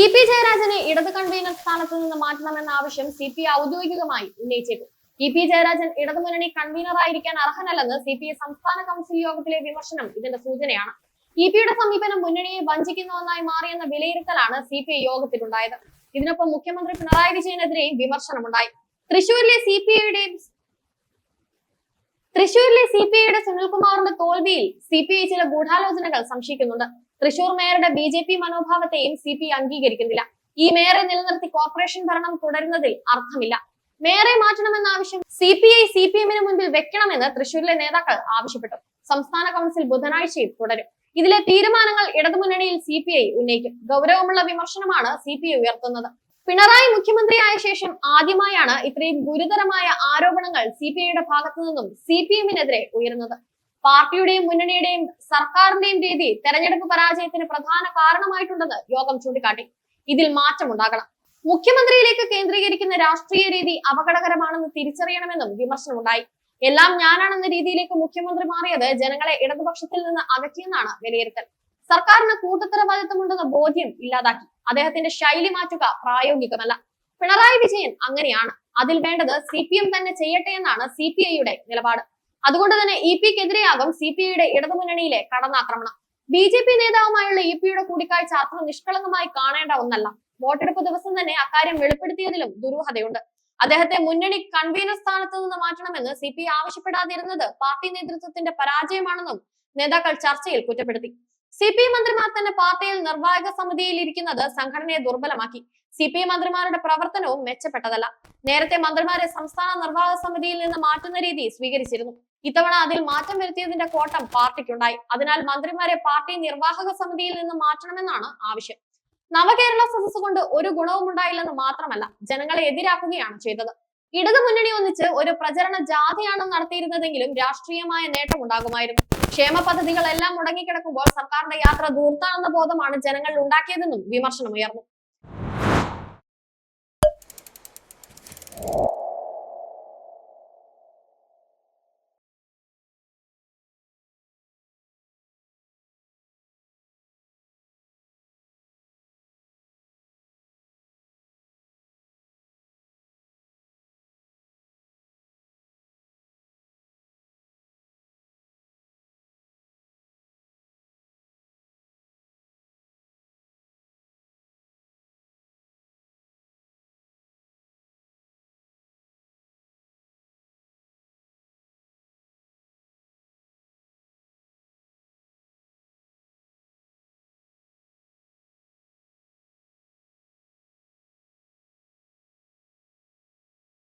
E P ജയരാജനെ ഇടത് convener സ്ഥാനത്ത് നിന്ന് മാറ്റണമെന്ന ആവശ്യം സി പി ഔദ്യോഗികമായി ഉന്നയിച്ചേക്കും ഇ പി ജയരാജൻ ഇടതുമുന്നണി കൺവീനർ ആയിരിക്കാൻ അർഹനല്ലെന്ന് സി പി ഐ സംസ്ഥാന കൗൺസിൽ യോഗത്തിലെ വിമർശനം ഇതിന്റെ സൂചനയാണ്. ഇ പിയുടെ സമീപനം മുന്നണിയെ വഞ്ചിക്കുന്ന ഒന്നായി മാറിയെന്ന വിലയിരുത്തലാണ് സി പി ഐ യോഗത്തിലുണ്ടായത്. ഇതിനൊപ്പം മുഖ്യമന്ത്രി പിണറായി വിജയനെതിരെയും വിമർശനമുണ്ടായി. തൃശൂരിലെ സി പി ഐയുടെയും തൃശൂരിലെ സി പി ഐയുടെ സുനിൽകുമാറിന്റെ തോൽവിയിൽ സി പി ഐ ചില ഗൂഢാലോചനകൾ സംശയിക്കുന്നുണ്ട്. തൃശൂർ മേയറുടെ ബി ജെ പി മനോഭാവത്തെയും സി പി അംഗീകരിക്കുന്നില്ല. ഈ മേയറെ നിലനിർത്തി കോർപ്പറേഷൻ ഭരണം തുടരുന്നതിൽ അർത്ഥമില്ല. മേയറെ മാറ്റണമെന്ന ആവശ്യം C P I C P എമ്മിന് മുൻപിൽ വെക്കണമെന്ന് തൃശൂരിലെ നേതാക്കൾ ആവശ്യപ്പെട്ടു. സംസ്ഥാന കൗൺസിൽ ബുധനാഴ്ചയും തുടരും. ഇതിലെ തീരുമാനങ്ങൾ ഇടതുമുന്നണിയിൽ സി പി ഐ ഉന്നയിക്കും. ഗൗരവമുള്ള വിമർശനമാണ് സി പി ഐ ഉയർത്തുന്നത്. പിണറായി മുഖ്യമന്ത്രിയായ ശേഷം ആദ്യമായാണ് ഇത്രയും ഗുരുതരമായ ആരോപണങ്ങൾ സി പി ഐയുടെ ഭാഗത്തു നിന്നും സി പി എമ്മിനെതിരെ ഉയരുന്നത്. പാർട്ടിയുടെയും മുന്നണിയുടെയും സർക്കാരിന്റെയും രീതി തെരഞ്ഞെടുപ്പ് പരാജയത്തിന് പ്രധാന കാരണമായിട്ടുണ്ടെന്ന് യോഗം ചൂണ്ടിക്കാട്ടി. ഇതിൽ മാറ്റം ഉണ്ടാകണം. മുഖ്യമന്ത്രിയിലേക്ക് കേന്ദ്രീകരിക്കുന്ന രാഷ്ട്രീയ രീതി അപകടകരമാണെന്ന് തിരിച്ചറിയണമെന്നും വിമർശനമുണ്ടായി. എല്ലാം ഞാനാണെന്ന രീതിയിലേക്ക് മുഖ്യമന്ത്രി മാറിയത് ജനങ്ങളെ ഇടതുപക്ഷത്തിൽ നിന്ന് അകറ്റിയെന്നാണ് വിലയിരുത്തൽ. സർക്കാരിന് കൂട്ടുത്തരവാദിത്തമുണ്ടെന്ന ബോധ്യം ഇല്ലാതാക്കി. അദ്ദേഹത്തിന്റെ ശൈലി മാറ്റുക പ്രായോഗികമല്ല. പിണറായി വിജയൻ അങ്ങനെയാണ്. അതിൽ വേണ്ടത് സി പി എം തന്നെ ചെയ്യട്ടെ എന്നാണ് സി പി ഐയുടെ നിലപാട്. അതുകൊണ്ട് തന്നെ ഇ പിക്കെതിരെയാകും സി പി ഐയുടെ ഇടതുമുന്നണിയിലെ കടന്നാക്രമണം. ബി ജെ പി നേതാവുമായുള്ള ഇ പിയുടെ കൂടിക്കാഴ്ച അത്ര നിഷ്കളങ്കമായി കാണേണ്ട ഒന്നല്ല. വോട്ടെടുപ്പ് ദിവസം തന്നെ അക്കാര്യം വെളിപ്പെടുത്തിയതിലും ദുരൂഹതയുണ്ട്. അദ്ദേഹത്തെ മുന്നണി കൺവീനർ സ്ഥാനത്ത് നിന്ന് മാറ്റണമെന്ന് സി പി ആവശ്യപ്പെടാതിരുന്നത് പാർട്ടി നേതൃത്വത്തിന്റെ പരാജയമാണെന്നും നേതാക്കൾ ചർച്ചയിൽ കുറ്റപ്പെടുത്തി. സി പി മന്ത്രിമാർ തന്നെ പാർട്ടിയിൽ നിർവാഹക സമിതിയിൽ ഇരിക്കുന്നത് സംഘടനയെ ദുർബലമാക്കി. സി പി മന്ത്രിമാരുടെ പ്രവർത്തനവും മെച്ചപ്പെട്ടതല്ല. നേരത്തെ മന്ത്രിമാരെ സംസ്ഥാന നിർവാഹക സമിതിയിൽ നിന്ന് മാറ്റുന്ന രീതി സ്വീകരിച്ചിരുന്നു. ഇത്തവണ അതിൽ മാറ്റം വരുത്തിയതിന്റെ കോട്ടം പാർട്ടിക്കുണ്ടായി. അതിനാൽ മന്ത്രിമാരെ പാർട്ടി നിർവാഹക സമിതിയിൽ നിന്ന് മാറ്റണമെന്നാണ് ആവശ്യം. നവകേരള സദസ് കൊണ്ട് ഒരു ഗുണവും ഉണ്ടായില്ലെന്ന് മാത്രമല്ല ജനങ്ങളെ എതിരാക്കുകയാണ് ചെയ്തത്. ഇടതു മുന്നണി ഒന്നിച്ച് ഒരു പ്രചരണ ജാഥയാണ് നടത്തിയിരുന്നതെങ്കിലും രാഷ്ട്രീയമായ നേട്ടം ഉണ്ടാകുമായിരുന്നു. ക്ഷേമ പദ്ധതികളെല്ലാം മുടങ്ങിക്കിടക്കുമ്പോൾ സർക്കാരിന്റെ യാത്ര ദൂർത്താണെന്ന ബോധമാണ് ജനങ്ങളിൽ ഉണ്ടാക്കിയതെന്നും വിമർശനമുയർന്നു.